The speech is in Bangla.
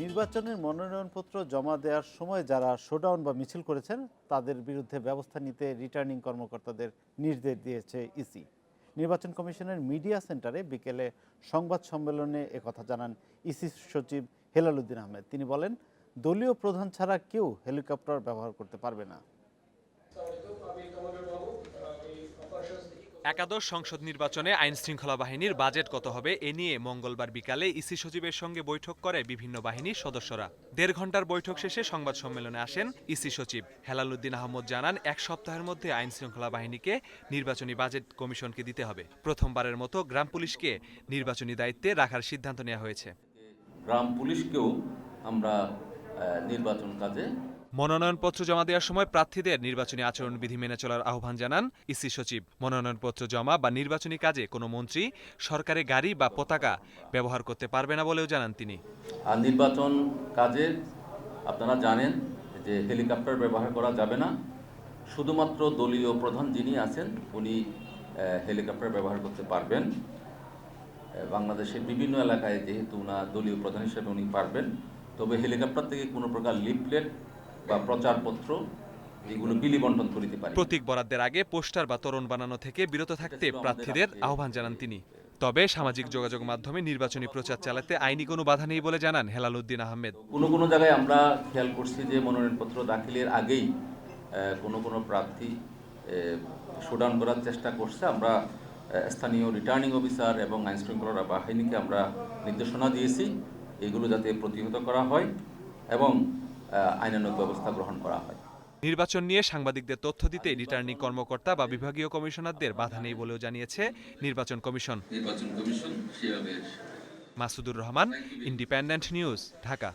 নির্বাচনের মনোনয়নপত্র জমা দেওয়ার সময় যারা শোডাউন বা মিছিল করেছেন, তাদের বিরুদ্ধে ব্যবস্থা নিতে রিটার্নিং কর্মকর্তাদের নির্দেশ দিয়েছে ইসি নির্বাচন কমিশনের মিডিয়া সেন্টারে বিকেলে সংবাদ সম্মেলনে একথা জানান ইসি সচিব হেলালুদ্দিন আহমেদ। তিনি বলেন, দলীয় প্রধান ছাড়া কেউ হেলিকপ্টার ব্যবহার করতে পারবে না। একাদশ সংসদ নির্বাচনে আইন শৃঙ্খলা বাহিনীর বাজেট কত হবে এ নিয়ে মঙ্গলবার বিকালে ইসি সচিবের সঙ্গে বৈঠক করে বিভিন্ন বাহিনীর সদস্যরা। দেড় ঘণ্টার বৈঠক শেষে সংবাদ সম্মেলনে আসেন ইসি সচিব। হেলালুদ্দিন আহমদ জানান, এক সপ্তাহের মধ্যে আইন শৃঙ্খলা বাহিনীকে নির্বাচনী বাজেট কমিশনকে দিতে হবে। প্রথমবারের মতো গ্রাম পুলিশকে নির্বাচনী দায়িত্বে রাখার সিদ্ধান্ত নেওয়া হয়েছে। গ্রাম পুলিশকেও আমরা নির্বাচন কাজে মনোনয়নপত্র জমা দেওয়ার সময় প্রার্থীদের নির্বাচনী আচরণবিধি মেনে চলার আহ্বান জানান ইসি সচিব। মনোনয়নপত্র জমা বা নির্বাচনী কাজে কোনো মন্ত্রী, সরকারি গাড়ি বা পতাকা ব্যবহার করতে পারবে না বলেও জানান তিনি। আর নির্বাচন কাজে আপনারা জানেন যে হেলিকপ্টার ব্যবহার করা যাবে না। শুধুমাত্র দলীয় প্রধান যিনি আছেন, উনি হেলিকপ্টার ব্যবহার করতে পারবেন। বাংলাদেশের বিভিন্ন এলাকায় যেহেতু না দলীয় প্রধান হিসেবে উনি পারবেন, তবে হেলিকপ্টার থেকে কোনো প্রকার লিফলেট বা প্রচারপত্র এগুলো বিলি বন্টন করিতে পারে। প্রতীক বরাদ্দের আগে পোস্টার বা তোরণ বানানো থেকে বিরত থাকতে প্রার্থীদের আহ্বান জানান তিনি। তবে সামাজিক যোগাযোগ মাধ্যমে নির্বাচনী প্রচার চালাতে আইনি কোনো বাধা নেই বলে জানান হেলালুদ্দিন আহমেদ। কোনো কোনো জায়গায় আমরা খেয়াল করছি যে মনোনয়নপত্র দাখিলের আগেই কোনো কোনো প্রার্থী শোডাউন করার চেষ্টা করছে। আমরা স্থানীয় রিটার্নিং অফিসার এবং আইন শৃঙ্খলা বাহিনীকে আমরা নির্দেশনা দিয়েছি এগুলো যাতে প্রতিহত করা হয় এবং আইনানুগ ব্যবস্থা গ্রহণ করা হয়। নির্বাচন নিয়ে সাংবাদিকদের তথ্য দিতে রিটার্নিং কর্মকর্তা বা বিভাগীয় কমিশনারদের বাধা নেই বলেও জানিয়েছে নির্বাচন কমিশন। নির্বাচন commission Masudur Rahman independent news Dhaka.